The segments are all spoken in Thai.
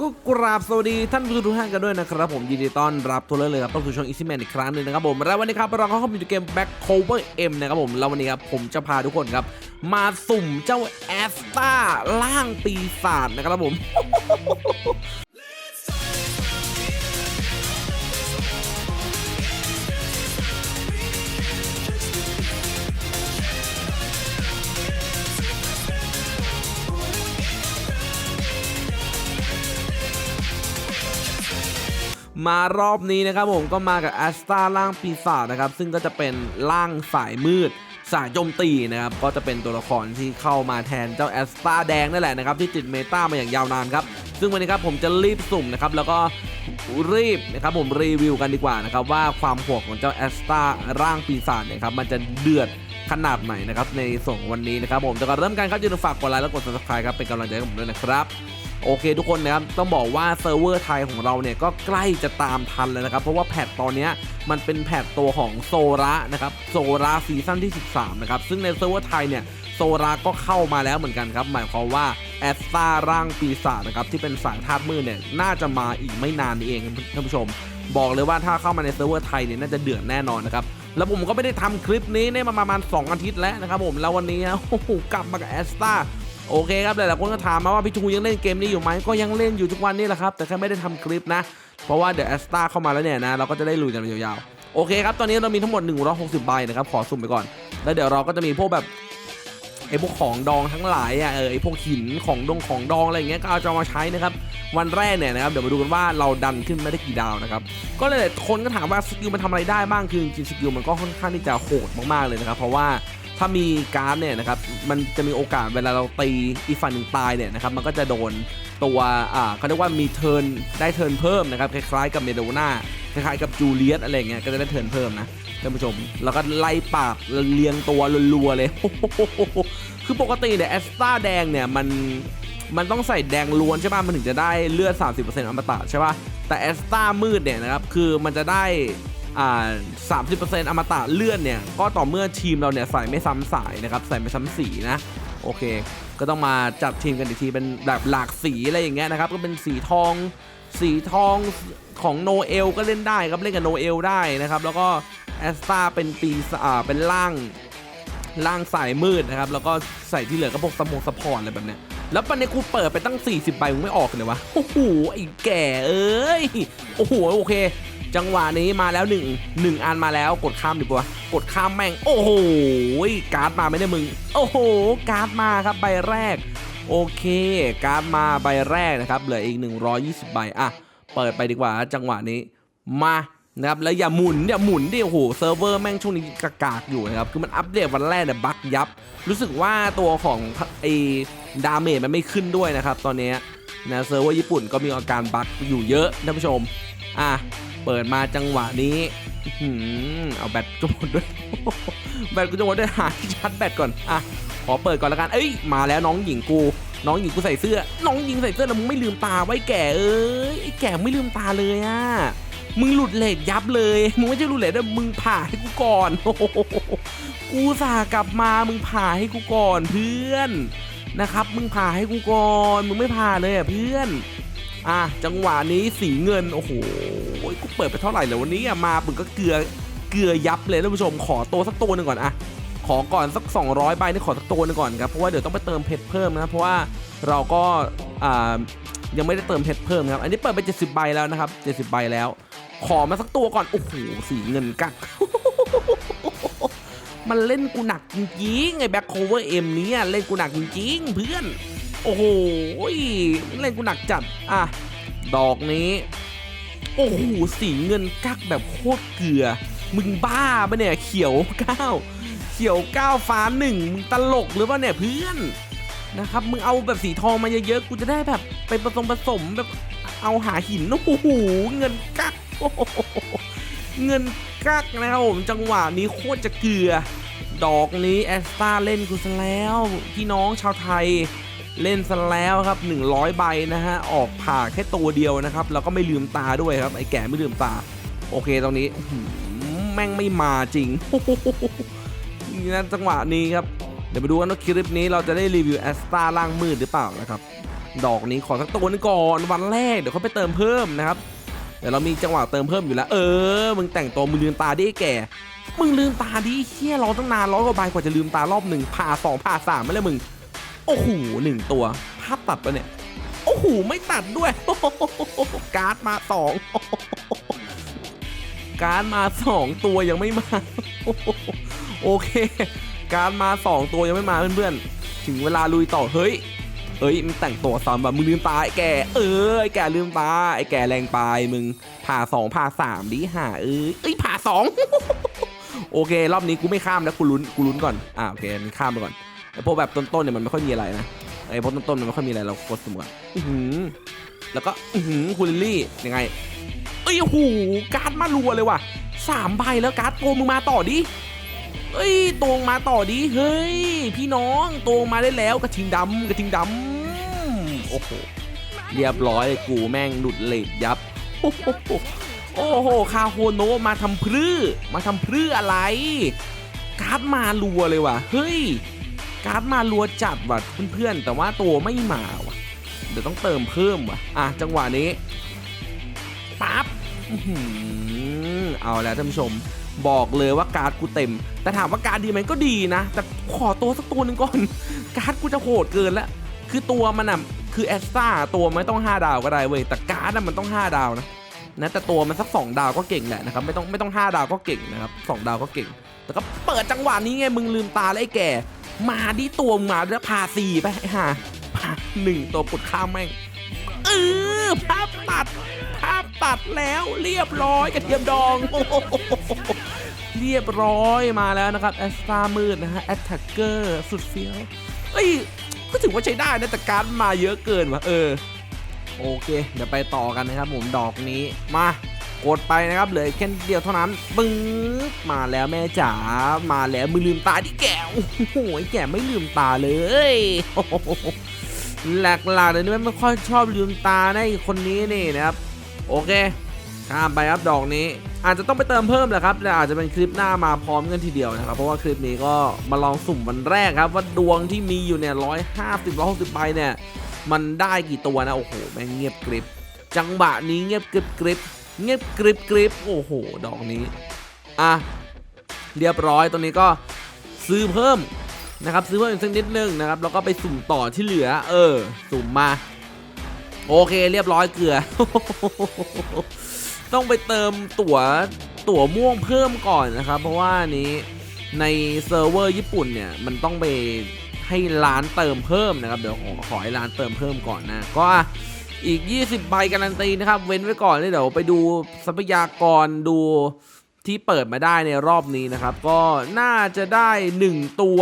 ก็กราบสวัสดีท่านผู้ชมทุกท่านกันด้วยนะครับ ผมยินดีต้อนรับทุกท่านเลยครับต้องสู่ช่องอีซี่แมนอีกครั้งหนึ่งนะครับผมและวันนี้ครับเราก็เข้ามาอยู่เกม Back Cover M นะครับผมแล้ววันนี้ครับผมจะพาทุกคนครับ มาสุ่มเจ้าแอสตาล่างปีศาจนะครับผม มารอบนี้นะครับผมก็มากับแอสตาร่างปีศาจนะครับซึ่งก็จะเป็นร่างสายมืดสายโจมตีนะครับก็จะเป็นตัวละครที่เข้ามาแทนเจ้าแอสตาแดงนั่นแหละนะครับที่ติดเมตามาอย่างยาวนานครับซึ่งวันนี้ครับผมจะรีบสุ่มนะครับแล้วก็รีบนะครับผมรีวิวกันดีกว่านะครับว่าความโหดของเจ้าแอสตาร่างปีศาจเนี่ยครับมันจะเดือดขนาดไหนนะครับในส่งวันนี้นะครับผมแต่ก่อนเริ่มกันครับอย่าลืมฝากกดไลค์และกด subscribe ครับเป็นกำลังใจให้ผมด้วยนะครับ โอเคทุกคนนะครับต้องบอกว่าเซิร์ฟเวอร์ไทยของเราเนี่ยก็ใกล้จะตามทันแล้วนะครับ เพราะว่าแพทตอนนี้มันเป็นแพทตัวของโซระนะครับโซระซีซั่นที่ 13 นะครับ ซึ่งในเซิร์ฟเวอร์ไทยเนี่ยโซระก็เข้ามาแล้วเหมือนกันครับ หมายความว่าแอสตาร่างปีศาจนะครับที่เป็นสายธาตุมืดเนี่ยน่าจะมาอีกไม่นานนี้เองท่านผู้ชม บอกเลยว่าถ้าเข้ามาในเซิร์ฟเวอร์ไทยเนี่ยน่าจะเดือดแน่นอนนะครับแล้วผมก็ไม่ได้ทำคลิปนี้เนี่ยมาประมาณ 2 อาทิตย์แล้วนะครับผมแล้ววันนี้นะโอ้โหกลับมากับแอสตา โอเคครับหลายๆคนก็ถามมาว่าพี่ชูยังเล่นเกมนี้อยู่ไหมก็ยังเล่นอยู่ทุกวันนี้แหละครับแต่แค่ไม่ได้ทำคลิปนะ เพราะว่าเดี๋ยวแอสตาเข้ามาแล้วเนี่ยนะเราก็จะได้ลุยกันยาวๆโอเคครับตอนนี้เรามีทั้งหมด 160ใบนะครับขอสุ่มไปก่อน แล้วเดี๋ยวเราก็จะมีพวกแบบไอ้พวกของดองทั้งหลายอะเออไอ้พวกหินของดองของดองอะไรอย่างเงี้ยก็เอาจะมาใช้นะครับวันแรกเนี่ยนะครับเดี๋ยวมาดูกันว่าเราดันขึ้นไม่ได้กี่ดาวนะครับก็เลยคนก็ถามว่าสกิลมันทำอะไรได้บ้างคือจริงๆสกิลมันก็ค่อนข้างที่จะโหดมากๆเลยนะครับเพราะว่า ถ้ามีการ์ดเนี่ยนะครับมันจะมีโอกาสเวลาเราตีอีกฝั่งหนึ่งตายเนี่ยนะครับมันก็จะโดนตัวอ่าเขาเรียกว่ามีเทิร์นได้เทิร์นเพิ่มนะครับคล้ายๆกับเมโดนาคล้ายๆกับจูเลียสอะไรเงี้ยก็จะได้เทิร์นเพิ่มนะท่านผู้ชม แล้วก็ไล่ปากเลียงตัวรัวๆเลยคือปกติเนี่ยแอสตาแดงเนี่ยมันมันต้องใส่แดงล้วนใช่ป่ะมันถึงจะได้เลือด 30%อมตะใช่ป่ะแต่แอสตามืดเนี่ยนะครับคือมันจะได้ สามสิบเปอ่า30%อมตะเลื่อดเนี่ยก็ต่อเมื่อทีมเราเนี่ยใส่ไม่ซ้ำสายนะครับใส่ไม่ซ้ำสีนะโอเค ก็ต้องมาจัดทีมกันอีกทีเป็นแบบหลากสีอะไรอย่างเงี้ยนะครับก็เป็นสีทองสีทองของโนเอลก็เล่นได้ครับเล่นกับโนเอลได้นะครับแล้วก็แอสตาเป็นปีอ่าเป็นร่างล่างสายมืดนะครับแล้วก็ใส่ที่เหลือก็พวกสมองสปอร์ตอะไรแบบเนี้ยแล้วปันนี้กูเปิดไปตั้ง 40ใบมึงไม่ออกเลยวะโอ้โหไอ้แก่เอ้ยโอ้โหโอเค จังหวะนี้มาแล้วหนึ่งหนึ่งอันมาแล้วกดข้ามดีกว่ากดข้ามแม่ง โอ้โหการ์ดมาไม่ได้มึง โอ้โห การ์ดมาครับใบแรก โอเค การ์ดมาใบแรกนะครับเหลืออีก 120 ใบอะเปิดไปดีกว่าจังหวะนี้มานะครับแล้วอย่าหมุนอย่าหมุนดิโอ้โหเซิร์ฟเวอร์แม่งช่วงนี้กากากอยู่นะครับคือมันอัปเดตวันแรกเนี่ยบั๊กยับ รู้สึกว่าตัวของไอ้ดาเมจมันไม่ขึ้นด้วยนะครับ ตอนนี้นะเซิร์ฟเวอร์ญี่ปุ่นก็มีอาการบั๊กอยู่เยอะท่านผู้ชมอะ เปิดมาจังหวะนี้เอาแบตก็หมดด้วย แบตก็จะหมดด้วยหาที่ชาร์จแบตก่อน อะ ขอเปิดก่อนละกัน เอ้ย มาแล้วน้องหญิงกู น้องหญิงกูใส่เสื้อ น้องหญิงใส่เสื้อแล้วมึงไม่ลืมตาไว้แก่เอ้ย ไอ้แก่ไม่ลืมตาเลยอะ มึงหลุดเลทยับเลย มึงไม่ใช่หลุดเลทด้วยมึงผ่าให้กูก่อน กูสากลับมา มึงผ่าให้กูก่อนเพื่อนนะครับ มึงผ่าให้กูก่อน มึงไม่ผ่าเลยอะเพื่อน อะ จังหวะนี้สีเงิน โอ้โห เปิดไปเท่าไหร่แล้ววันนี้มามึงก็เกลือเกลือยับเลยท่านผู้ชมขอตัวสักตัวหนึ่งก่อนอะขอก่อนสัก 200ใบนี่ขอสักตัวหนึงก่อนครับเพราะว่าเดี๋ยวต้องไปเติมเพชรเพิ่มนะเพราะว่าเราก็ยังไม่ได้เติมเพชรเพิ่มครับ อันนี้เปิดไป 70ใบแล้วนะครับ70ใบแล้ว ขอมาสักตัวก่อนโอ้โหสีเงินกักมันเล่นกูหนักจริงๆไอ้แบ็คโคเวอร์เอ็มนี้เล่นกูหนักจริงๆเพื่อน โอ้โหเล่นกูหนักจัดอะดอกนี้ โอ้โหสีเงินกักแบบโคตรเกลือ มึงบ้าปะเนี่ยเขียวเก้าเขียวก้าวฟ้าหนึ่งมึงตลกหรือเปล่าเนี่ยเพื่อนนะครับมึงเอาแบบสีทองมาเยอะๆกูจะได้แบบไปผสมผสมแบบเอาหาหินโอ้โหเงินกักเงินกักนะครับผมจังหวะนี้โคตรจะเกลือ ดอกนี้แอสตาเล่นกูซะแล้ว พี่น้องชาวไทย เล่นซะแล้วครับ 100 ใบนะฮะ ออกผ่าแค่ตัวเดียวนะครับ แล้วก็ไม่ลืมตาด้วยครับ ไอ้แก่ไม่ลืมตา โอเคตรงนี้แม่งไม่มาจริงนี่นะจังหวะนี้ครับ เดี๋ยวมาดูกันว่าคลิปนี้เราจะได้รีวิวแอสตาล่างมืดหรือเปล่านะครับ ดอกนี้ขอสักตัวนึงก่อนวันแรกเดี๋ยวเขาไปเติมเพิ่มนะครับ เดี๋ยวเรามีจังหวะเติมเพิ่มอยู่แล้ว เออ มึงแต่งตัวมึงลืมตาดิแก่มึงลืมตาดิเฮียรอตั้งนานร้อยกว่าใบกว่าจะลืมตารอบหนึ่งผ่าสองผ่าสามไม่เลยมึง โอ้โหหนึ่งตัว ภาพตัดปะเนี่ย โอ้โห ไม่ตัดด้วย การ์ดมาสอง การ์ดมาสองตัวยังไม่มา โอเค การ์ดมาสองตัวยังไม่มาเพื่อนๆ ถึงเวลาลุยต่อ เฮ้ยเอ้ยมันแต่งตัวซ้ำแบบมึงลืมตาไอ้แก เออไอ้แกลืมตาไอ้แกแรงไปมึงผ่าสองผ่าสามดิห่าเอ้ยเอ้ยผ่าสองโอเค รอบนี้กูไม่ข้ามนะกูลุ้นกูลุ้นก่อนอ่าโอเคมันข้ามไปก่อน ไอ้พวกแบบต้นๆเนี่ยมันไม่ค่อยมีอะไรนะไอ้พวกต้นๆมันไม่ค่อยมีอะไรเรากดสุ่มก่อนอื้อหือแล้วก็อื้อหือคุณลิลลี่ยังไงเอ้ยโอ้โหการ์ดมารัวเลยว่ะสามใบแล้วการ์ดโกมึงมาต่อดิเอ้ยตรงมาต่อดิเฮ้ยพี่น้องตรงมาได้แล้วกระทิงดำกระทิงดำโอ้โหเรียบร้อยเลยกูแม่งหลุดเลดยับโอ้โหโอ้โหคาโฮโนะมาทำพรื้มาทำพรื้อะไรการ์ดมารัวเลยว่ะเฮ้ย การ์ดมารัวจัดว่ะเพื่อนๆแต่ว่าตัวไม่มาว่ะ เดี๋ยวต้องเติมเพิ่มว่ะ อะจังหวะนี้ปั๊บอือเอาแล้วท่านผู้ชมบอกเลยว่าการ์ดกูเต็ม แต่ถามว่าการ์ดดีไหมก็ดีนะ แต่ขอตัวสักตัวหนึ่งก่อน การ์ดกูจะโหดเกินแล้ว คือตัวมันอะคือแอสตาตัวไม่ต้อง 5 ดาวก็ได้เว้ยแต่การ์ดอะมันต้อง 5 ดาวนะนะแต่ตัวมันสัก 2 ดาวก็เก่งแหละนะครับไม่ต้องไม่ต้อง 5 ดาวก็เก่งนะครับ2ดาวก็เก่ง แต่ก็เปิดจังหวะนี้ไงมึงลืมตาแล้วไอ้แก่ มาดิตัวมาแล้วพาสี่ไปไอ้ห่าพาหนึ่งตัวปุดข้ามแม่งเออภาพตัด ภาพตัดแล้วเรียบร้อยกระเทียมดอง เรียบร้อยมาแล้วนะครับแอสตามืดนะฮะแอตแทกเกอร์สุดเฟี้ยวเอ้ยก็ถือว่าใช้ได้นะแต่การดมาเยอะเกินว่ะเออ โอเค เดี๋ยวไปต่อกันนะครับผมดอกนี้มา กดไปนะครับเลือแค่เดียวเท่านั้นปึ้งมาแล้วแม่จ๋ามาแล้วมือลืมตาดิแกโอ้โหแก่ไม่ลืมตาเลยหลักๆเลยนี่ไม่ค่อยชอบลืมตาในะไอ้คนนี้นี่นะครับ โอเคข้ามไปครับดอกนี้ อาจจะต้องไปเติมเพิ่มแหละครับแต่อาจจะเป็นคลิปหน้ามาพร้อมกันทีเดียวนะครับ เพราะว่าคลิปนี้ก็มาลองสุ่มวันแรกครับว่าดวงที่มีอยู่เนี่ยร้อยห้าสิบร้อยหกสิบใบเนี่ย มันได้กี่ตัวนะ โอ้โหแม่งเงียบกริบ จังหวะนี้เงียบกริบกริบ เงียบกริบกริบโอ้โห ดอกนี้ อะ เรียบร้อยตัวนี้ก็ซื้อเพิ่มนะครับ ซื้อเพิ่มอีกสักนิดนึงนะครับ แล้วก็ไปสุ่มต่อที่เหลือ เออ สุ่มมา โอเค เรียบร้อยเกลือ ต้องไปเติมตั๋วตั๋วม่วงเพิ่มก่อนนะครับ เพราะว่านนี้ในเซิร์ฟเวอร์ญี่ปุ่นเนี่ย มันต้องไปให้ร้านเติมเพิ่มนะครับ เดี๋ยวขอขอให้ร้านเติมเพิ่มก่อนนะ ก็ อีก 20 ใบการันตีนะครับ เว้นไว้ก่อนเลยเดี๋ยวไปดูทรัพยากรดูที่เปิดมาได้ในรอบนี้นะครับ ก็น่าจะได้ 1 ตัว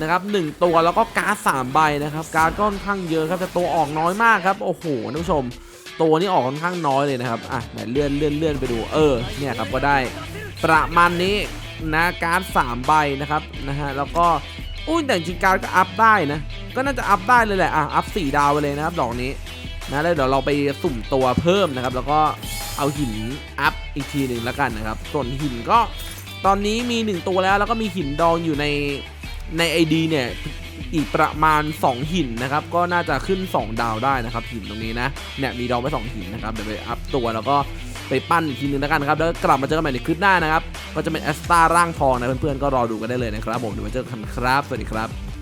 นะครับ1ตัวแล้วก็การ์ด3ใบนะครับการ์ดก็ค่อนข้างเยอะครับแต่ตัวออกน้อยมากครับโอ้โหท่านผู้ชม ตัวนี้ออกค่อนข้างน้อยเลยนะครับอะไหนเลื่อนเลื่อนเลื่อนไปดูเออเนี่ยครับก็ได้ประมาณนี้นะการ์ด3ใบนะครับนะฮะแล้วก็อุ้ยแต่จริงการ์ดก็อัพได้นะก็น่าจะอัพได้เลยแหละอะอัพ4ดาวไปเลยนะครับดอกนี้ นะแล้วเดี๋ยวเราไปสุ่มตัวเพิ่มนะครับ แล้วก็เอาหินอัพอีกทีหนึ่งแล้วกันนะครับ ส่วนหินก็ตอนนี้มี 1 ตัวแล้วแล้วก็มีหินดองอยู่ในใน ID เนี่ยอีกประมาณ 2 หินนะครับ ก็น่าจะขึ้น 2 ดาวได้นะครับ หินตรงนี้นะเนี่ยมีดองไว้2หินนะครับเดี๋ยวไปอัพตัวแล้วก็ไปปั้นอีกทีนึงแล้วกันครับแล้วก็กลับมาเจอกันใหม่ในคลิปหน้านะครับ ก็จะเป็นแอสตาร่างทองนะเพื่อนๆก็รอดูกันได้เลยนะครับผมเดี๋ยวมาเจอกันครับสวัสดีครับ